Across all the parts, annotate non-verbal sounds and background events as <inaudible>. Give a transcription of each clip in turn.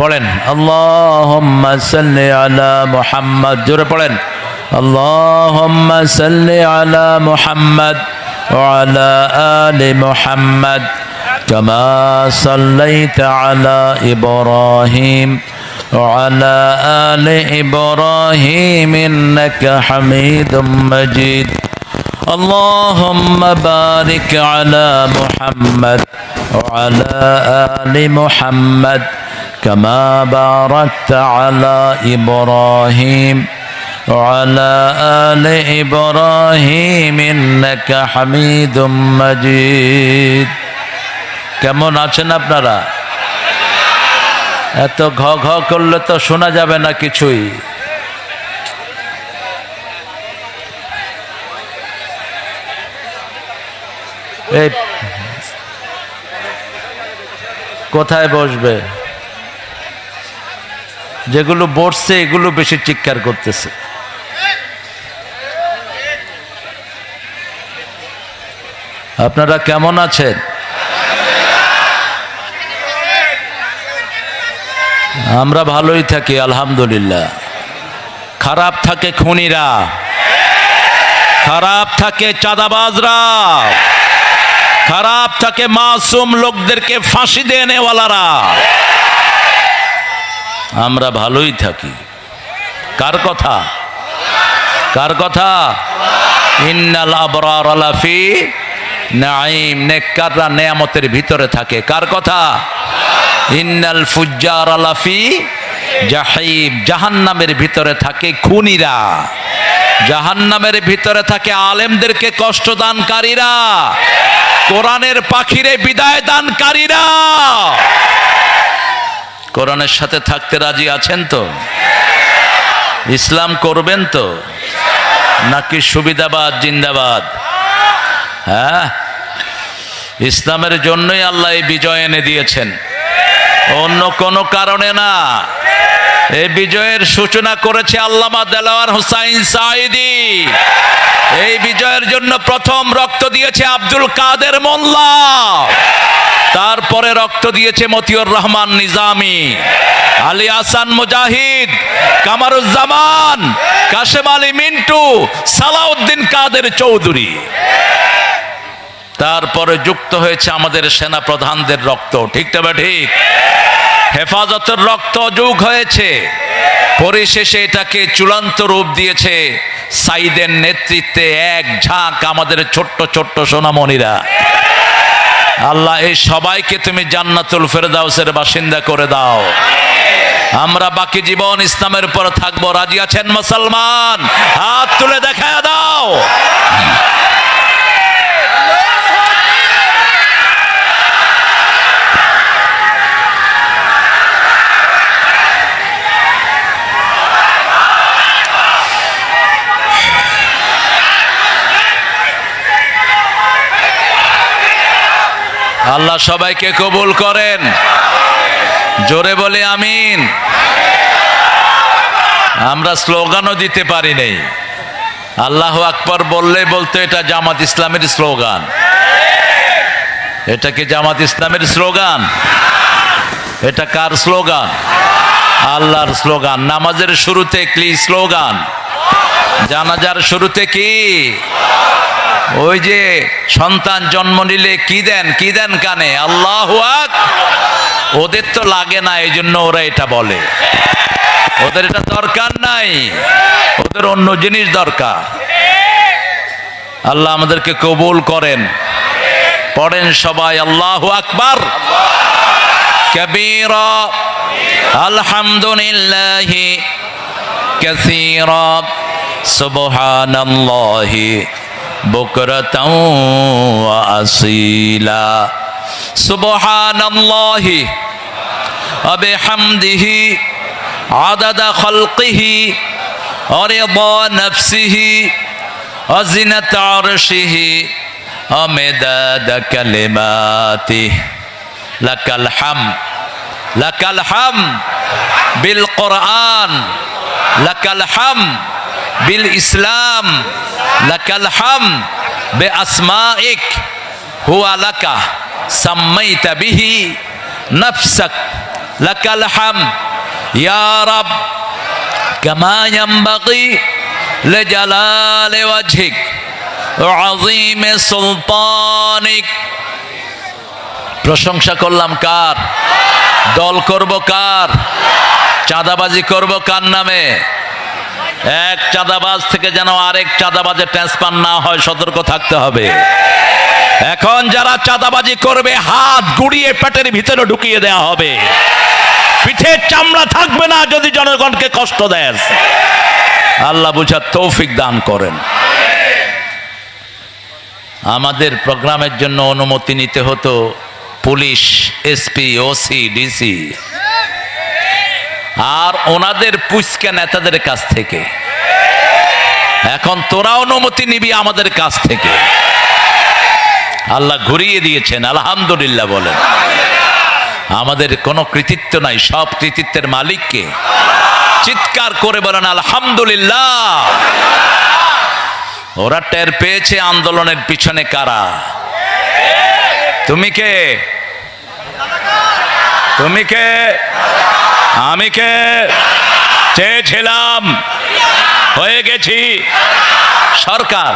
পড়েন আল্লাহুম্মা সাল্লি আলা মুহাম্মদ জোরে পড়েন আল্লাহুম্মা সাল্লি আলা মুহাম্মদ وعلى آل محمد كما صليت على إبراهيم وعلى آل إبراهيم إنك حميد مجيد اللهم بارك على محمد وعلى آل محمد كما باركت على إبراهيم وعلى آل إبراهيم إنك حميد مجيد কেমন আছেন আপনারা এত ঘ ঘ করলে তো শোনা যাবে না কিছুই এই কোথায় বসবে যেগুলো বসছে এগুলো বেশি চিৎকার করতেছে। আপনারা কেমন আছেন? আমরা ভালোই থাকি, আলহামদুলিল্লাহ। খারাপ থাকে খুনিরা। খারাপ থাকে চাঁদাবাজরা। খারাপ থাকে মাসুম লোকদেরকে ফাঁসি দিয়ে নেওয়ালারা। আমরা ভালোই থাকি। কার কথা? কার কথা? ইন্নাল আবরার আলাফি নাইম নেককাররা নেয়ামতের ভিতরে থাকে। কার কথা? ইন্নাল ফুজ্জার আলাফি জাহিম, জাহান্নামের ভিতরে থাকে খুনিরা। জাহান্নামের ভিতরে থাকে আলেমদেরকে কষ্ট দানকারীরা। কোরআনের পাখিরে বিদায় দানকারীরা। কোরআনের সাথে থাকতে রাজি আছেন তো? ইসলাম করবেন তো? নাকি সুবিধাবাদ, জিন্দাবাদ? হ্যাঁ? ইসলামের জন্যই আল্লাহ এই বিজয় এনে দিয়েছেন। অন্য কোনো কারণে না। এই বিজয়ের সূচনা করেছে আল্লামা দেলাওয়ার হুসাইন সাইদি এই বিজয়ের জন্য প্রথম রক্ত দিয়েছে আব্দুল কাদের মোল্লা। তারপরে রক্ত দিয়েছে মতিউর রহমান নিজামি। আলী আসান মুজাহিদ, কামারুজ্জামান, কাশেম আলী মিন্টু, সালাউদ্দিন কাদের চৌধুরী। তারপরে যুক্ত হয়েছে আমাদের সেনা প্রধানদের রক্ত। ঠিক তবে ঠিক? হেফাজতের রক্ত যোগ হয়েছে। পরিশেষে এটাকে চূড়ান্ত রূপ দিয়েছে সাইদের নেতৃত্বে এক ঝাঁক আমাদের ছোট্ট ছোট্ট সোনামণিরা। আল্লাহ, এই সবাইকে তুমি জান্নাতুল ফেরদাউসের বাসিন্দা করে দাও। আমরা বাকি জীবন ইসলামের উপর থাকব। রাজি আছেন মুসলমান? হাত তুলে দেখা দাও। আল্লাহ সবাইকে কবুল করেন। জোরে বলে আমিন। আমরা স্লোগানও দিতে পারি নাই। আল্লাহ আকবর বললে বলতো এটা জামাত ইসলামের স্লোগান। এটা কি জামাত ইসলামের স্লোগান? এটা কার স্লোগান? আল্লাহর স্লোগান। নামাজের শুরুতে কি স্লোগান? জানাজার শুরুতে কি? ওই যে সন্তান জন্ম নিলে কি দেন কি দেন কানে আল্লাহ ওদের তো লাগে না এই জন্য ওরা এটা বলে ওদের এটা দরকার নাই ওদের অন্য জিনিস দরকার আল্লাহ আমাদেরকে কবুল করেন পড়েন সবাই আল্লাহ আকবার কবির আলহামদুলিল্লাহ كثيرا سبحان الله بكرة وأصيلا. سبحان الله وبحمده. عدد خلقه. ورضا نفسه. وزنة عرشه. ومداد كلماته. لك الحمد. لك الحمد. بالقرآن. لك الحمد. بالإسلام لك الحمد بأسمائك هو لك سميت به نفسك لك الحمد يا رب كما ينبغي لجلال وجهك وعظيم سلطانك প্রশংসা করলাম কার দল করব কার চাঁদাবাজি করব কার নামে এক চাঁদাবাজ থেকে যেন আরেক চাঁদাবাজে ট্রান্সফার না হয়, সতর্ক থাকতে হবে। এখন যারা চাঁদাবাজি করবে, হাত গুড়িয়ে পেটের ভিতরে ঢুকিয়ে দেওয়া হবে। পিঠের চামড়া থাকবে না যদি জনগণকে কষ্ট দেয়। আল্লাহ বুঝার তৌফিক দান করেন। আমাদের প্রোগ্রামের জন্য অনুমতি নিতে হতো পুলিশ, এসপি, ওসি, ডিসি। আর ওনাদের পুষ্কা নেতাদের কাছ থেকে। এখন তোরা অনুমতি নিবি আমাদের কাছ থেকে। আল্লাহ ঘুরিয়ে দিয়েছেন, আলহামদুলিল্লাহ বলেন। আমাদের কোনো কৃতিত্ব নাই, সব কৃতিত্বের মালিককে। চিৎকার করে বলেন, আলহামদুলিল্লাহ। ওরা টের পেয়েছে আন্দোলনের পিছনে কারা। তুমি কে? তুমি কে? আমি কে? চেয়েছিলাম। হয়ে গেছি। সরকার।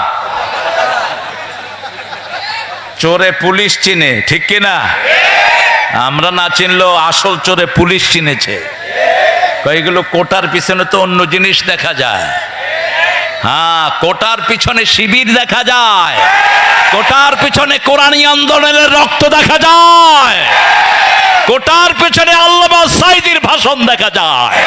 চোরে পুলিশ চিনে, ঠিক কিনা আমরা না চিনলেও আসল চোরে পুলিশ চিনেছে। এইগুলো কোটার পিছনে তো অন্য জিনিস দেখা যায়। হ্যাঁ কোটার পিছনে শিবির দেখা যায়। কোটার পিছনে কোরআনী আন্দোলনের রক্ত দেখা যায়। কোটার পেছনে আল্লামা সাইদির ভাষণ দেখা যায়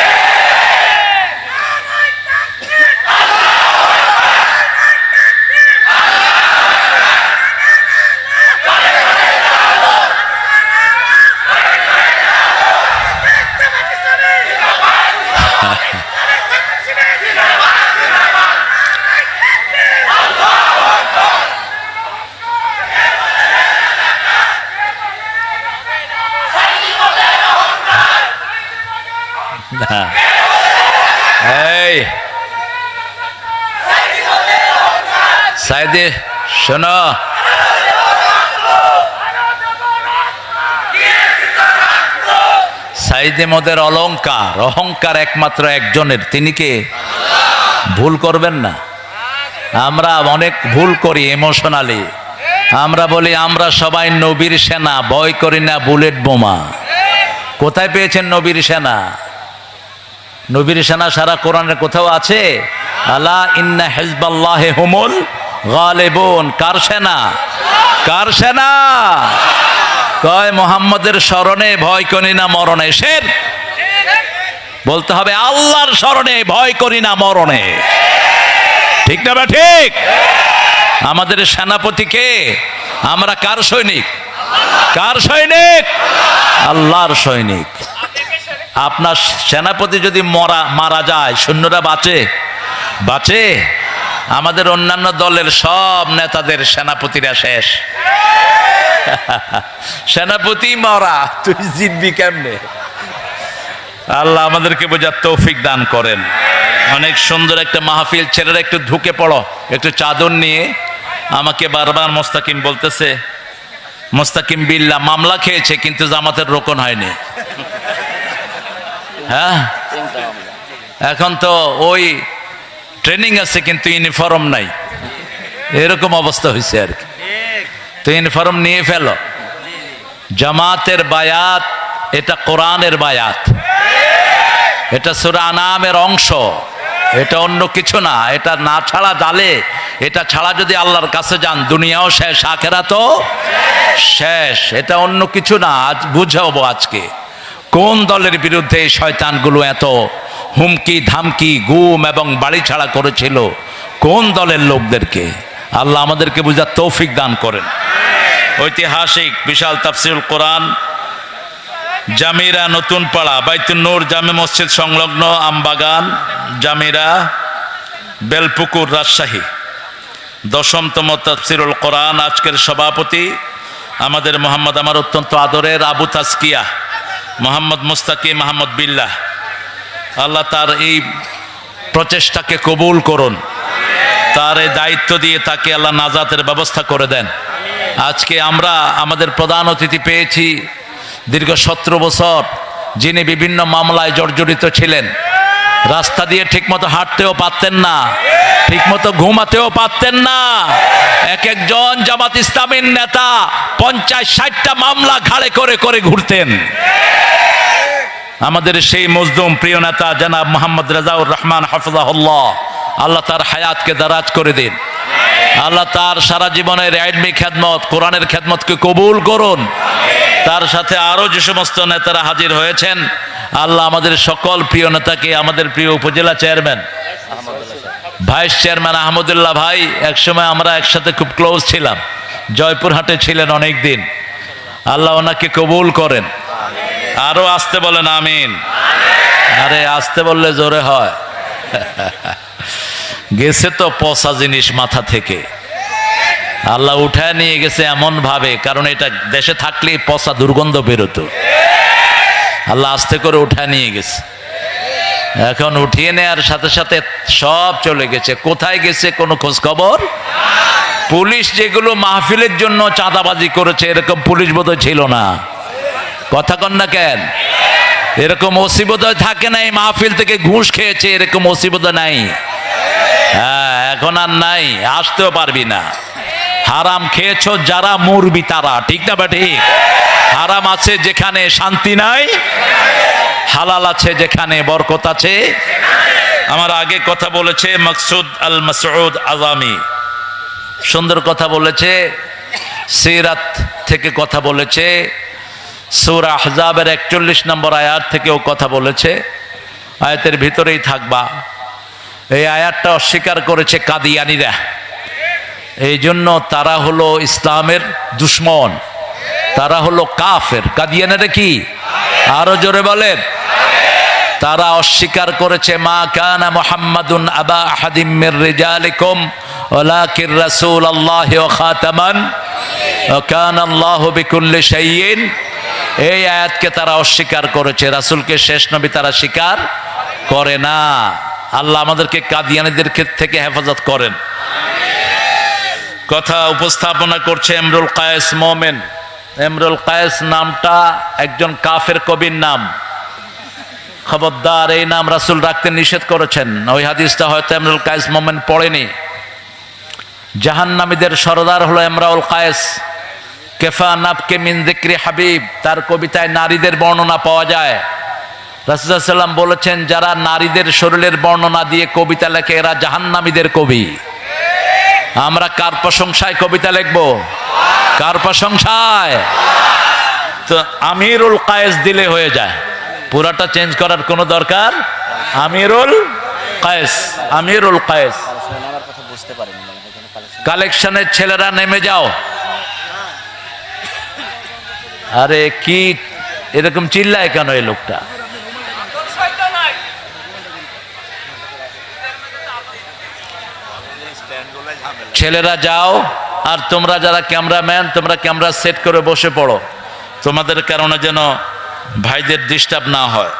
না। এই সাইদে শোনো। সাইদে মদের অলংকার, অহংকার একমাত্র একজনের। তিনি কে? ভুল করবেন না। আমরা অনেক ভুল করি ইমোশনালি আমরা বলি, আমরা সবাই নবীর সেনা, ভয় করি না বুলেট বোমা। কোথায় পেয়েছেন নবীর সেনা? নবীর সেনা সারা কোরআনের কোথাও আছে? আলা ইন্না হেজবাল্লাহ হুমুল গালেবুন, কার সেনা? কার সেনা? কয়, মোহাম্মদের স্মরণে ভয় করি না মরণে। শের। বলতে হবে, আল্লাহর স্মরণে ভয় করি না মরণে। ঠিক না ঠিক? আমাদের সেনাপতি কে? আমরা কার সৈনিক? কার সৈনিক? আল্লাহর সৈনিক। আপনার সেনাপতি যদি মরা, মারা যায়, সৈন্যরা বাঁচে? বাঁচে? আমাদের অন্যান্য দলের সব নেতাদের সেনাপতিরা শেষ। <laughs> সেনাপতি মরা, তুই জিতবি কেমনে? আল্লাহ আমাদেরকে বোঝার তৌফিক দান করেন। অনেক সুন্দর একটা মাহফিল, ছেলেরা একটু ঢুকে পড়ো, একটু চাদর নিয়ে। আমাকে বারবার মোস্তাকিম বলতেছে, মোস্তাকিম বিল্লা, মামলা খেয়েছে, কিন্তু জামাতের রোকন হয়নি। <laughs> হ্যাঁ? এখন তো ওই ট্রেনিং আছে কিন্তু ইউনিফর্ম নাই। এরকম অবস্থা হয়েছে আর কি। তো ইউনিফর্ম নিয়ে ফেলো। জামাতের বায়াত, এটা কোরআনের বায়াত। এটা সুরানামের অংশ। এটা অন্য কিছু না। এটা না ছাড়া জালে, এটা ছাড়া যদি আল্লাহর কাছে যান, দুনিয়াও শেষ আখেরা তো শেষ। এটা অন্য কিছু না। আজ বুঝাবো আজকে। কোন দলের বিরুদ্ধে এই শয়তানগুলো এত হুমকি, ধামকি, গুম এবং বাড়ি ছাড়া করেছিল কোন দলের লোকদেরকে? আল্লাহ আমাদেরকে বুঝার তৌফিক দান করেন। ঐতিহাসিক, বিশাল তাফসিরুল কোরআন, জামিরা নতুন পাড়া বাইতুল নূর জামে মসজিদ সংলগ্ন আমবাগান, জামিরা বেলপুকুর রাজশাহী। দশমতম তফসিরুল কোরআন, আজকের সভাপতি আমাদের মোহাম্মদ আমার অত্যন্ত আদরের আবু তাসকিয়া মোহাম্মদ মুস্তাকি মোহাম্মদ বিল্লাহ। আল্লাহ তার এই প্রচেষ্টাকে কবুল করুন। তার এই দায়িত্ব দিয়ে তাকে আল্লাহ নাজাতের ব্যবস্থা করে দেন। আজকে আমরা আমাদের প্রধান অতিথি পেয়েছি দীর্ঘ সতেরো বছর, যিনি বিভিন্ন মামলায় জর্জরিত ছিলেন। রাস্তা দিয়ে ঠিকমতো হাঁটতেও পারতেন না, ঠিকমতো ঘুমাতেও পারতেন না। এক একজন জামাত ইসলামের নেতা পঞ্চাশ ষাটটা মামলা ঘাড়ে করে করে ঘুরতেন। আমাদের সেই মজদুম প্রিয় নেতা জনাব মোহাম্মদ রাজাউর রহমান হাফিজাহুল্লাহ, আল্লাহ তার হায়াতকে দারাজ করে দিন। আল্লাহ তার সারা জীবনের আইনমি খেদমত, কোরআনের খেদমতকে কবুল করুন। তার সাথে আরও যে সমস্ত নেতারা হাজির হয়েছেন, আল্লাহ আমাদের সকল প্রিয় নেতাকে, আমাদের প্রিয় উপজেলা চেয়ারম্যান, ভাইস চেয়ারম্যান আহমদুল্লাহ ভাই, একসময় আমরা একসাথে খুব ক্লোজ ছিলাম। জয়পুরহাটে ছিলেন অনেক দিন আল্লাহ ওনাকে কবুল করেন। আরও আসতে বলেন, আমিন। আরে, আসতে বললে জোরে হয়। গেছে তো পচা জিনিস মাথা থেকে। আল্লাহ উঠায় নিয়ে গেছে এমন ভাবে কারণ এটা দেশে থাকলে পচা দুর্গন্ধ বেরোতো। আল্লাহ আস্তে করে উঠায় নিয়ে গেছে। এখন উঠিয়ে নেওয়ার সাথে সাথে সব চলে গেছে। কোথায় গেছে কোনো খোঁজ খবর পুলিশ যেগুলো মাহফিলের জন্য চাঁদাবাজি করেছে, এরকম পুলিশ বোধহয় ছিল না। কথা কন না কেন? এরকম অসিবদয় থাকে নাই, মাহফিল থেকে ঘুষ খেয়েছে, এরকম অসিবদয় নাই। হ্যাঁ এখন আর নাই, আসতেও পারবি না। হারাম খেয়েছ যারা মরবি তারা, ঠিক না বা ঠিক? হারাম আছে যেখানে শান্তি নাই, হালাল আছে যেখানে বরকত আছে। আমার আগে কথা বলেছে মকসুদ আল মাসউদ আজামি। সুন্দর কথা বলেছে, সিরাত থেকে কথা বলেছে সূরা আহজাবের একচল্লিশ নম্বর আয়াত থেকেও কথা বলেছে। আয়াতের ভিতরেই থাকবা। এই আয়াতটা অস্বীকার করেছে কাদিয়ানিরা। এই জন্য তারা হলো ইসলামের দুশ্মন। তারা হলো কাফের। কাদিয়ানেরা কি? আরও জোরে বলেন। তারা অস্বীকার করেছে, মা কানা মুহাম্মাদুন আবা আহাদিম মির রিজালিকুম, ওয়ালাকির রাসূল আল্লাহ খাতামান কানা আল্লাহু বিকুল্লি শাইইন এই আয়াতকে তারা অস্বীকার করেছে। রাসূলকে শেষ নবী তারা স্বীকার করে না। আল্লাহ আমাদেরকে কাদিয়ানীদের থেকে হেফাজত করেন। কথা উপস্থাপনা করছে এমরুল কায়েস মোমেন। এমরুল কায়েস নামটা একজন কাফের কবির নাম। খবরদার, এই নাম রাসুল রাখতে নিষেধ করেছেন। ওই হাদিসটা হয়তো এমরুল কায়েস মোমেন পড়েনি। জাহান্নামীদের সরদার হলো এমরাউল কায়েস। কেফা নাবকে মিন দিক্রি হাবিব, তার কবিতায় নারীদের বর্ণনা পাওয়া যায়। রাসুলাম বলেছেন, যারা নারীদের শরীরের বর্ণনা দিয়ে কবিতা লেখে, এরা জাহান্নামীদের কবি। আমরা কার প্রশংসায় কবিতা লিখব? কার প্রশংসায়? তো আমিরুল কায়েস দিলে হয়ে যায়। পুরাটা চেঞ্জ করার কোনো দরকার? আমিরুল কায়েস আমিরুল কায়েস। পারেনি মানে কালেকশনের ছেলেরা নেমে যাও। আরে কি, এরকম চিল্লায় কেন এই লোকটা? ছেলেরা যাও, আর তোমরা যারা ক্যামেরাম্যান, তোমরা ক্যামেরা সেট করে বসে পড়ো। তোমাদের কারণে যেন ভাইদের ডিস্টার্ব না হয়।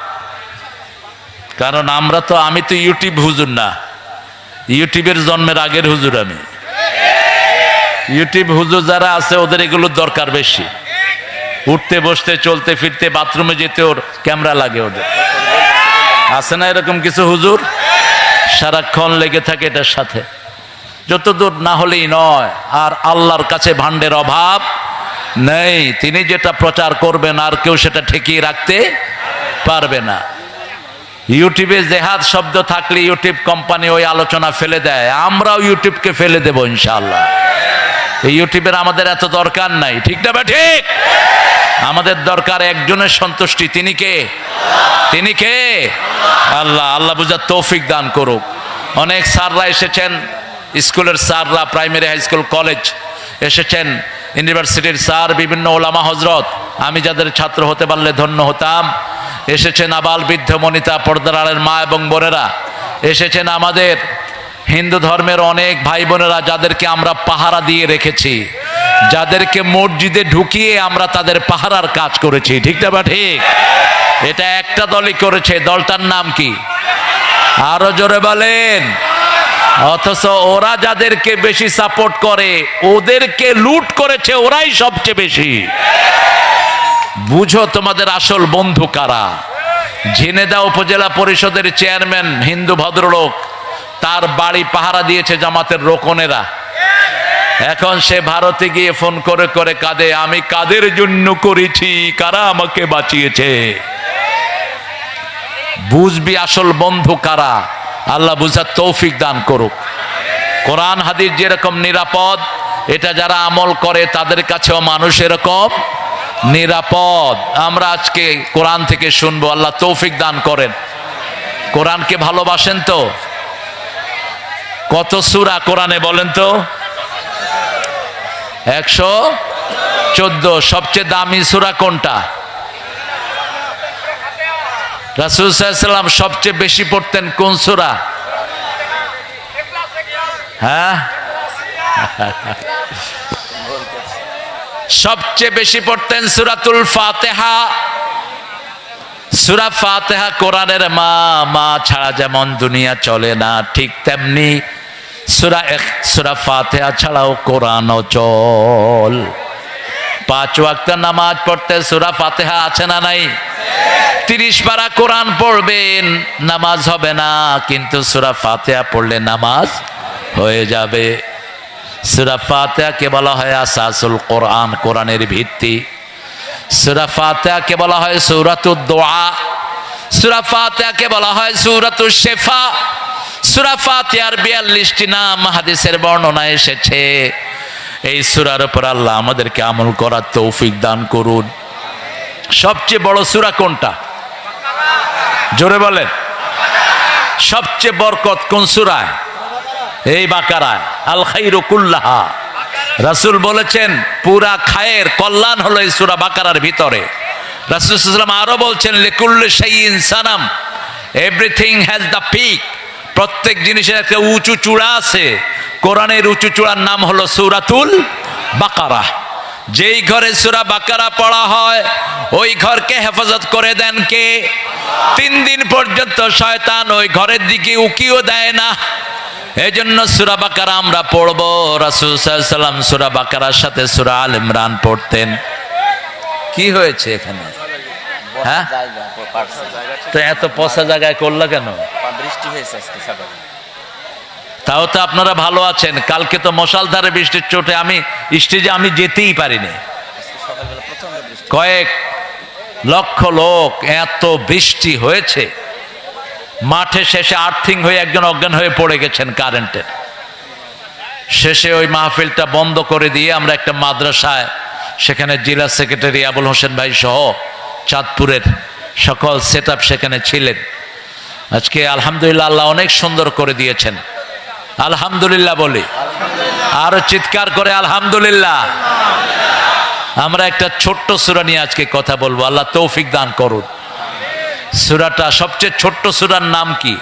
কারণ আমরা তো, আমি তো ইউটিউব হুজুর না। ইউটিউবের জন্মের আগের হুজুর আমি। ইউটিউব হুজুর যারা আছে, ওদের এগুলোর দরকার বেশি। উঠতে, বসতে, চলতে, ফিরতে, বাথরুমে যেতে ওর ক্যামেরা লাগে ওদের। আছে না এরকম কিছু হুজুর? সারাক্ষণ লেগে থাকে এটার সাথে। যতদূর না হলেই নয়, আর আল্লাহর কাছে ভাণ্ডের অভাব নেই। তিনি যেটা প্রচার করবেন, আর কেউ সেটা ঠেকিয়ে রাখতে পারবে না। ইউটিউবে জেহাদ শব্দ থাকলে ইউটিউব কোম্পানি ওই আলোচনা ফেলে দেয়। আমরাও ইউটিউবকে ফেলে দেবো, ইনশাআল্লাহ। এই ইউটিউবের আমাদের এত দরকার নাই, ঠিক না ঠিক আমাদের দরকার একজনের সন্তুষ্টি, তিনি কে? তিনি কে? আল্লাহ আল্লাহ বুঝার তৌফিক দান করুক। অনেক স্যাররা এসেছেন, স্কুলের স্যাররা, প্রাইমারি, হাই স্কুল, কলেজ এসেছেন, ইউনিভার্সিটির স্যার, বিভিন্ন ওলামা হজরত, আমি যাদের ছাত্র হতে পারলে ধন্য হতাম। এসেছেন আবাল বৃদ্ধ মনিতা পর্দার মা এবং বোনেরা। এসেছেন আমাদের হিন্দু ধর্মের অনেক ভাই বোনেরা যাদেরকে আমরা পাহারা দিয়ে রেখেছি, যাদেরকে মসজিদে ঢুকিয়ে আমরা তাদের পাহারার কাজ করেছি, ঠিক না ঠিক? এটা একটা দলই করেছে, দলটার নাম কি? আরও জোরে বলেন। অথচ ওরা যাদেরকে বেশি সাপোর্ট করে, ওদেরকে লুট করেছে ওরাই সবচেয়ে বেশি। বুঝো তোমাদের আসল বন্ধু কারা? ঝিনেদা উপজেলা পরিষদের চেয়ারম্যান হিন্দু ভদ্রলোক। তার বাড়ি পাহারা দিয়েছে জামাতের রোকনেরা। এখন সে ভারতে গিয়ে ফোন করে করে কাঁদে, আমি কাদের জন্য করেছি? কারা আমাকে বাঁচিয়েছে? বুঝবি আসল বন্ধু কারা। আল্লাহ বুঝার তৌফিক দান করুক। কোরআন, হাদিস যেরকম নিরাপদ, এটা যারা আমল করে তাদের কাছেও মানুষ এরকম নিরাপদ। আমরা আজকে কোরআন থেকে শুনব, আল্লাহ তৌফিক দান করেন। কোরআনকে ভালোবাসেন তো? কত সুরা কোরআনে বলেন তো? একশো চোদ্দ। সবচেয়ে দামি সুরা কোনটা? রাসুল সাল্লাম সবচেয়ে বেশি পড়তেন কোন সুরা? হ্যাঁ? সবচেয়ে বেশি পড়তেন সুরাতুল ফাতেহা। সুরা ফাতেহা কোরআনের মা মা ছাড়া যেমন দুনিয়া চলে না, ঠিক তেমনি সুরা এক- সুরা ফাতেহা ছাড়াও কোরআন চল। পাঁচ ওয়াক্ত নামাজ পড়তে সুরা ফাতেহা আছে না নাই? তিরিশ পারা কোরআন পড়বেন, নামাজ হবে না, কিন্তু সুরা ফাতেহা পড়লে নামাজ হয়ে যাবে। সুরা ফাতেহাকে বলা হয় আসাসুল কোরআন, কোরআনের ভিত্তি। সুরা ফাতেহাকে বলা হয় সৌরাতুদ দোয়া। সুরা ফাতেহাকে বলা হয় সৌরাতুল শেফা। সুরা ফাতিহার বিয়াল্লিশটি নাম হাদিসের বর্ণনা এসেছে। এই সুরার উপর আল্লাহ আমাদেরকে আমল করার তৌফিক দান করুন। সবচেয়ে বড় সুরা কোনটা? জোরে বলেন। সবচেয়ে বরকত কোন সুরায়? এই বাকারায়। আল খাইরু কুল্লাহা। রাসূল বলেছেন, পুরা খায়ের কল্যাণ হলো এই সুরা বাকারার ভিতরে। রাসূল আরও বলছেন, লিকুল্ল শাইইন সানাম। এভরিথিং হ্যাজ দ্য পিক প্রত্যেক জিনিসের একটা উঁচু চূড়া আছে। কোরআনের উঁচু চূড়ার নাম হলো সুরাতুল বাকারা। যেই ঘরে সুরা বাকারা পড়া হয়, ওই ঘরকে হেফাজত করে দেন কে? তিন দিন পর্যন্ত শয়তান ওই ঘরের দিকে উকিও দেয় না। এই জন্য সুরা বাকারা আমরা পড়ব। রাসুল সাল্লাম সুরা বাকারার সাথে সুরা আল ইমরান পড়তেন। কি হয়েছে এখানে? হ্যাঁ? তো এত পচা জায়গায় করল কেন? বৃষ্টি হয়েছে আজকে তাও তো আপনারা ভালো আছেন। কালকে তো মশালধারে বৃষ্টির চোটে আমি স্টেজে আমি যেতেই পারিনি। কয়েক লক্ষ লোক এত বৃষ্টি হয়েছে। মাঠে শেষে আর্থিং হয়ে একজন অজ্ঞান হয়ে পড়ে গেছেন কারেন্টের শেষে ওই মাহফিলটা বন্ধ করে দিয়ে আমরা একটা মাদ্রাসায় সেখানে জেলা সেক্রেটারি আবুল হোসেন ভাই সহ চাঁদপুরের সকল সেট সেখানে ছিলেন। আজকে আলহামদুলিল্লাহ আল্লাহ অনেক সুন্দর করে দিয়েছেন। আলহামদুলিল্লাহ বলি। আরও চিৎকার করে আলহামদুলিল্লাহ। আমরা একটা ছোট্ট সুরা নিয়ে আজকে কথা বলব। আল্লাহ তৌফিক দান করুন। সুরাটা সবচেয়ে ছোট্ট সুরার নাম কি?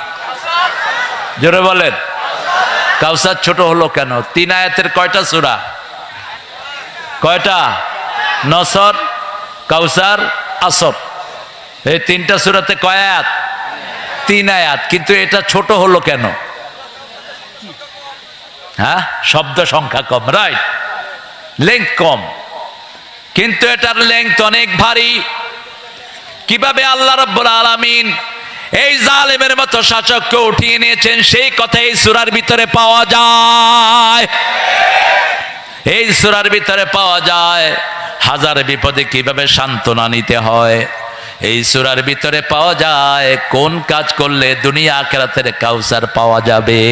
জোরে বলেন। কাউসার ছোট হলো কেন? তিন আয়াতের কয়টা সুরা? কয়টা? নসর, কাউসার আসর। এই তিনটা সুরাতে কয় আয়াত? তিন আয়াত। কিন্তু এটা ছোট হলো কেন? হ্যাঁ? শব্দ সংখ্যা কম রাইট লেংথ কম। কিন্তু এটার লেংথ অনেক ভারী। কীভাবে আল্লাহ রব্বুল আলামিন এই জালেমের মতো শাসককে উঠিয়ে নিয়েছেন, সেই কথা এই সুরার ভিতরে পাওয়া যায়। এই সুরার ভিতরে পাওয়া যায়। হাজার বিপদে কীভাবে সান্ত্বনা নিতে হয়? এই সুরার ভিতরে পাওয়া যায়, কোন কাজ করলে দুনিয়া আখেরাতের কাউসার পাওয়া যাবে?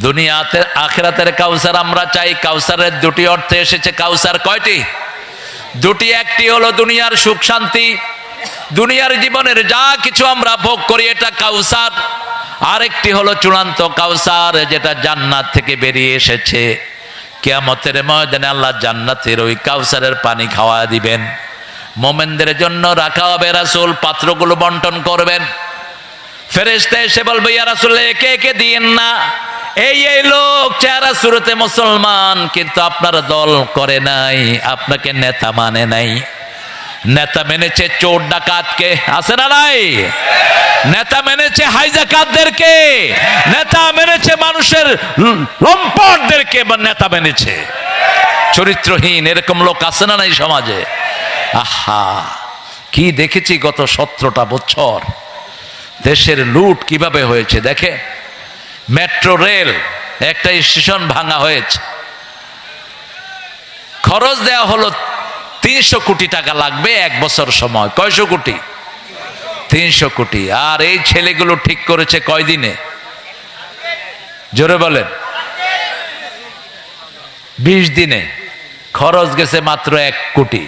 দুনিয়াতে আখেরাতের কাউসার আমরা চাই, কাউসারের দুটি অর্থে এসেছে কাউসার কয়টি? দুটি, একটি হলো দুনিয়ার সুখ, শান্তি। দুনিয়ার জীবনের যা কিছু আমরা ভোগ করি এটা কাউসার। আরেকটি হলো চূড়ান্ত কাউসার, যেটা জান্নাত থেকে বেরিয়ে এসেছে। কেয়ামতের ময়দানে আল্লাহ জান্নাতের ওই কাউসারের পানি খাওয়া দিবেন। মোমেনদের জন্য রাখা হবে রাসুল, পাত্রগুলো বন্টন করবেন। ফেরেস্তা এসে বলবে, ইয়া রাসুল একে একে দিয়েন না? এই এই লোক চেহারা শুরুতে মুসলমান, কিন্তু আপনার দল করে নাই, আপনাকে নেতা মানে নাই। নেতা মেনেছে চোর ডাকাতকে, আছে না নাই? নেতা মেনেছে হাইজাকাতদেরকে, নেতা মানুষের লম্পটদেরকে বা নেতা মেনেছে চরিত্রহীন, এরকম লোক আছে না নাই সমাজে? আহা, কি দেখেছি গত সতেরোটা বছর? দেশের লুট কীভাবে হয়েছে? দেখে, মেট্রো রেল, একটা স্টেশন ভাঙা হয়েছে। খরচ দেওয়া হলো তিনশো কোটি টাকা লাগবে এক বছর সময়। কয়শো কোটি? তিনশো কোটি। আর এই ছেলেগুলো ঠিক করেছে কয়দিনে? জোরে বলেন। বিশ দিনে খরচ গেছে মাত্র এক কোটি।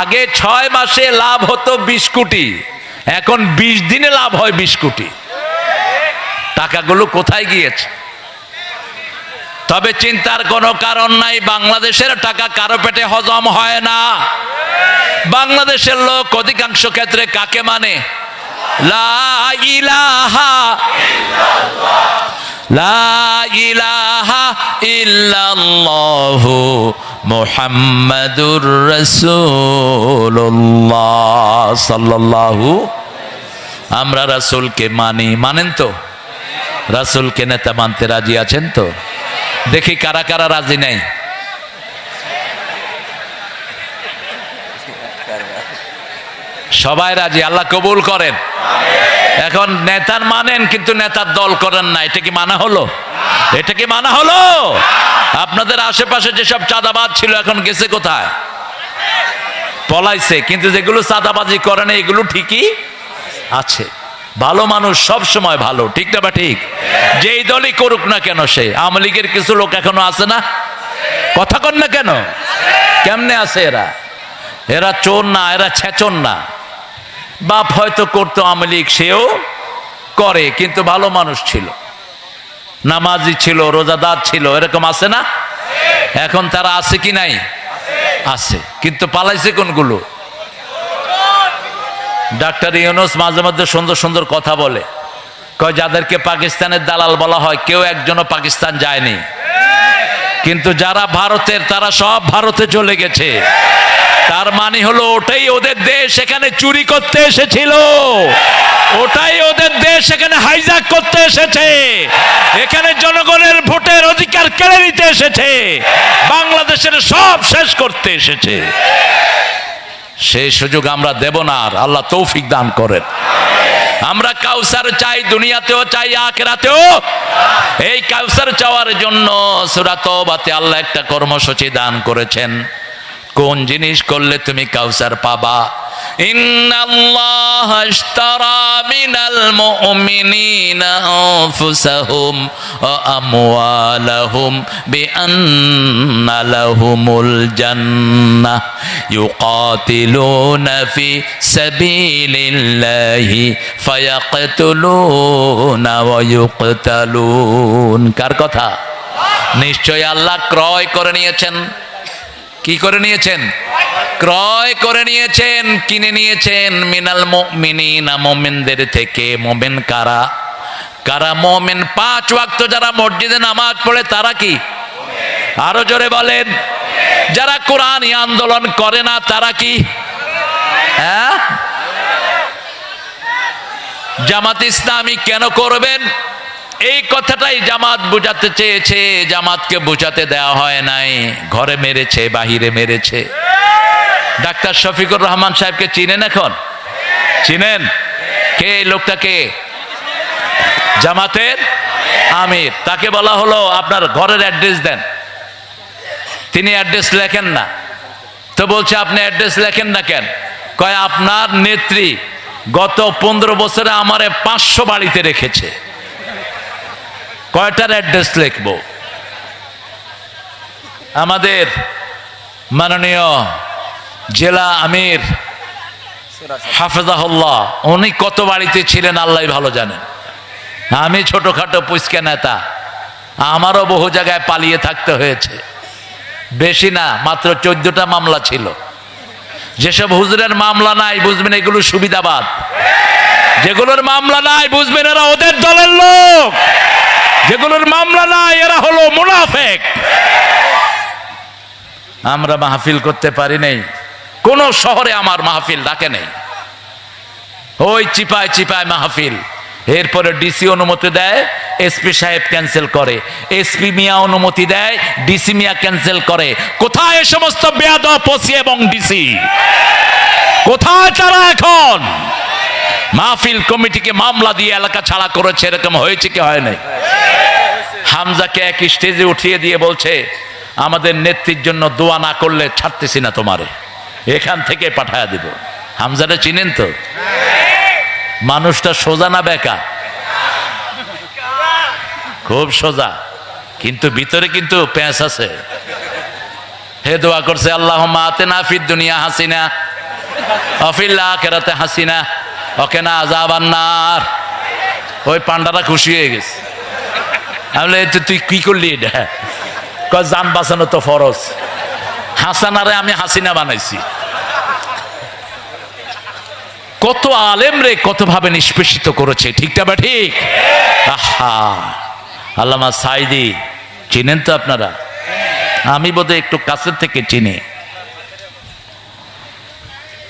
আগে ছয় মাসে লাভ হতো বিশ কোটি, এখন বিশ দিনে লাভ হয় বিশ কোটি। টাকাগুলো কোথায় গিয়েছে? তবে চিন্তার কোনো কারণ নাই, বাংলাদেশের টাকা কারও পেটে হজম হয় না। বাংলাদেশের লোক অধিকাংশ ক্ষেত্রে কাকে মানে? ইলাহা ইল্লাল্লাহু মুহাম্মাদুর রাসূলুল্লাহ। সাল্লাল্লাহু। আমরা রাসূলকে মানি, মানেন তো? রাসূলকে নেতা মানতে রাজি আছেন তো? দেখি কারা কারা রাজি নাই। সবাই রাজি? আল্লাহ কবুল করেন। এখন নেতার মানেন, কিন্তু নেতার দল করেন না। এটা কি মানা হলো? এটা কি মানা হলো? আপনাদের আশেপাশে যেসব চাঁদাবাদ ছিল, এখন গেছে কোথায়? পলাইছে, কিন্তু যেগুলো চাঁদাবাজি করে না, এগুলো ঠিকই আছে। ভালো মানুষ সব সময় ভালো, ঠিক না বা ঠিক? যেই দলই করুক না কেন সে? আওয়ামী লীগের কিছু লোক এখনও আছে না? কথা কন না কেন? কেমনে আছে এরা? এরা চোর না, এরা ছেচন না। বাপ হয়তো করতো আওয়ামী লীগ, সেও করে, কিন্তু ভালো মানুষ ছিল। নামাজি ছিল, রোজাদার ছিল, এরকম আছে না? এখন তারা আছে কি নাই? আছে। কিন্তু পালাইছে কোনগুলো? ডাক্তার ইউনুস মাঝে মধ্যে সুন্দর সুন্দর কথা বলে। কয়, যাদেরকে পাকিস্তানের দালাল বলা হয়, কেউ একজনও পাকিস্তান যায়নি। কিন্তু যারা ভারতের, তারা সব ভারতে চলে গেছে। তার মানে হলো ওটাই ওদের দেশ এখানে চুরি করতে এসেছিল। ওটাই ওদের দেশ এখানে হাইজাক করতে এসেছে। এখানে জনগণের ভোটের অধিকার কেড়ে নিতে এসেছে। বাংলাদেশের সব শেষ করতে এসেছে। সেই সুযোগ আমরা দেব না আর আল্লাহ তৌফিক দান করেন। আমরা কাউসার চাই, দুনিয়াতেও চাই, আখেরাতেও এই কাউসার চাওয়ার জন্য সুরাতবাতে আল্লাহ একটা কর্মসূচি দান করেছেন। কোন জিনিস করলে তুমি কাউসার পাবা? ইন্নাল্লাহ আশতারা মিনাল মুমিনিনা আনফুসাহুম ওয়া আমওয়ালাহুম বিআন্না লাহুমুল জান্নাহ يقاتلون في سبيل الله فيقتلون ويقتلون কার কথা নিশ্চয় আল্লাহ ক্রয় করে নিয়েছেন কি করে নিয়েছেন? ক্রয় করে নিয়েছেন, কিনে নিয়েছেন। মিনাল মুমিনিনা, মুমিনদের থেকে মুমিন কারা? কারা মুমিন? পাঁচ ওয়াক্ত যারা মসজিদে নামাজ পড়ে, তারা কি? আরও জোরে বলেন। যারা কোরআন আন্দোলন করে না, তারা কি? হ্যাঁ? জামাত ইসলামী কেন করবেন? এই কথাটাই জামাত বুঝাতে চেয়েছে, জামাতকে বুঝাতে দেওয়া হয় নাই। ঘরে মেরেছে, বাহিরে মেরেছে। ডাক্তার শফিকুর রহমান সাহেবকে চিনেন এখন? চিনেন? কে লোকটাকে? জামাতের আমির। তাকে বলা হলো, আপনার ঘরের অ্যাড্রেস দেন। তিনি অ্যাড্রেস লেখেন না। তো বলছে, আপনি অ্যাড্রেস লেখেন না কেন? কয়, আপনার নেত্রী গত পনেরো বছরে আমারে পাঁচশো বাড়িতে রেখেছে। কয়টার অ্যাড্রেস লিখব? আমাদের মাননীয় জেলা আমির হাফেজাহুল্লাহ, উনি কত বাড়িতে ছিলেন আল্লাহ ভালো জানেন। আমি ছোটখাটো পুচকে নেতা, আমারও বহু জায়গায় পালিয়ে থাকতে হয়েছে। বেশি না, মাত্র চোদ্দটা মামলা ছিল। যেসব হুজুরের মামলা নাই, বুঝবেন এগুলো সুবিধাবাদ। যেগুলোর মামলা নাই, বুঝবেন এরা ওদের দলের লোক। যেগুলোর মামলা নাই, এরা হলো মুনাফেক। আমরা মাহফিল করতে পারি নাই। কোন শহরে আমার মাহফিল ডাকে নেই। ওই চিপায় চিপায় মাহফিল। এরপরে ডিসি অনুমতি দেয়, এসপি সাহেব ক্যান্সেল করে। এসপি মিয়া অনুমতি দেয়, ডিসি মিয়া ক্যান্সেল করে। কোথায় সমস্ত বেয়াদ পসি এবং ডিসি? কোথায় তারা এখন? মাহফিল কমিটিকে মামলা দিয়ে এলাকা ছাড়া করেছে, এরকম হয়েছে কি হয় নাই? হামজাকে এক স্টেজে উঠিয়ে দিয়ে বলছে, আমাদের নেত্রীর জন্য দোয়া না করলে ছাড়তেছি না তোমারে। এখান থেকে পাঠায় দিব। হামজাটা চিনেন তো? মানুষটা সোজা না বেকা খুব সোজা। কিন্তু ভিতরে কিন্তু প্যাঁচ আছে। হে দোয়া করছে আল্লাহ মাতে না ফির দুনিয়া হাসিনা অফিল্লা কেরাতে হাসিনা। ওকে না আজাবান্নার ওই পান্ডারা খুশি হয়ে গেছে। আমি বললাম, "এ তুই কি করলি এটা? কয় যান বাঁচানো তো ফরজ। হাসানারে আমি হাসিনা বানাইছি। কত আলেম রে কত ভাবে নিষ্পেষিত করেছে ঠিকটা বা ঠিক? আহা আল্লামা সাইদি চিনেন তো আপনারা? আমি বোধহয় একটু কাছের থেকে চিনি।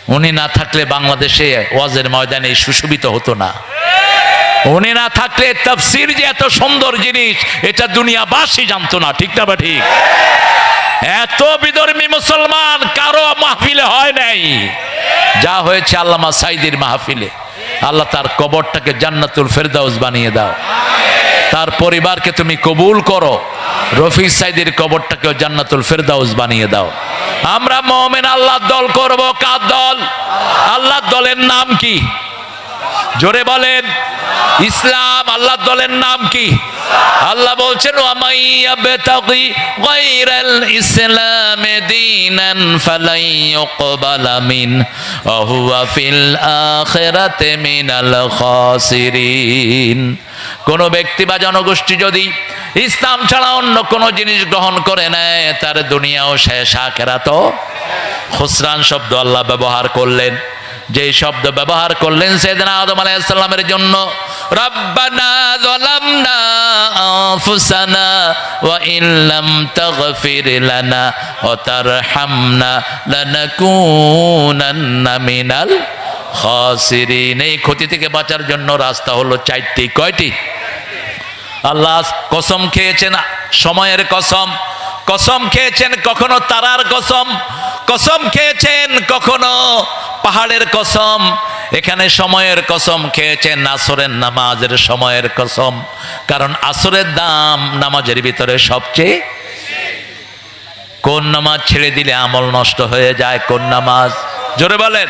উনি না থাকলে বাংলাদেশে ওয়াজের ময়দানে সুশোভিত হতো না। উনি না থাকলে তাফসির যে এত সুন্দর জিনিস, এটা দুনিয়াবাসী জানতো না, ঠিক না বা ঠিক? এত বিধর্মী মুসলমান কারও মাহফিলে হয় নাই। যা হয়েছে আল্লামা সাইদির মাহফিলে। আল্লাহ তার কবরটাকে জান্নাতুল ফেরদাউস বানিয়ে দাও। তার পরিবারকে তুমি কবুল করো। রফি সাইদির কবরটাকেও জান্নাতুল ফেরদাউস বানিয়ে দাও। আমরা মোমেন আল্লাহ দল করব কার দল? আল্লাহ দলের নাম কি? জোরে বলেন। ইসলাম আল্লাহ দলের নাম কি? আল্লাহ বলছেন ইসলাম কোন ব্যক্তি বা জনগোষ্ঠী যদি ইসলাম ছাড়া অন্য কোন জিনিস গ্রহণ করে নেয়, তার দুনিয়াও শেষ, আখেরাতও খুসরান শব্দ আল্লাহ ব্যবহার করলেন। যে শব্দ ব্যবহার করলেন সেদিন আদম আলাইসাল্লামের জন্য, রব্বানা যালামনা আনফুসানা ওয়া ইন লাম তাগফির লানা ওয়া মিনাল খাসিরিন, এই ক্ষতি থেকে বাঁচার জন্য রাস্তা হলো চারটি, কয়টি? আল্লাহ কসম খেয়েছেন সময়ের কসম কসম খেয়েছেন কখনো তারার কসম কসম খেয়েছেন কখনো পাহাড়ের কসম, এখানে সময়ের কসম খেয়েছেন আসরের নামাজের সময়ের কসম, কারণ আসরের দাম নামাজের ভিতরে সবচেয়ে কোন নামাজ ছেড়ে দিলে আমল নষ্ট হয়ে যায়, কোন নামাজ? জোরে বলেন।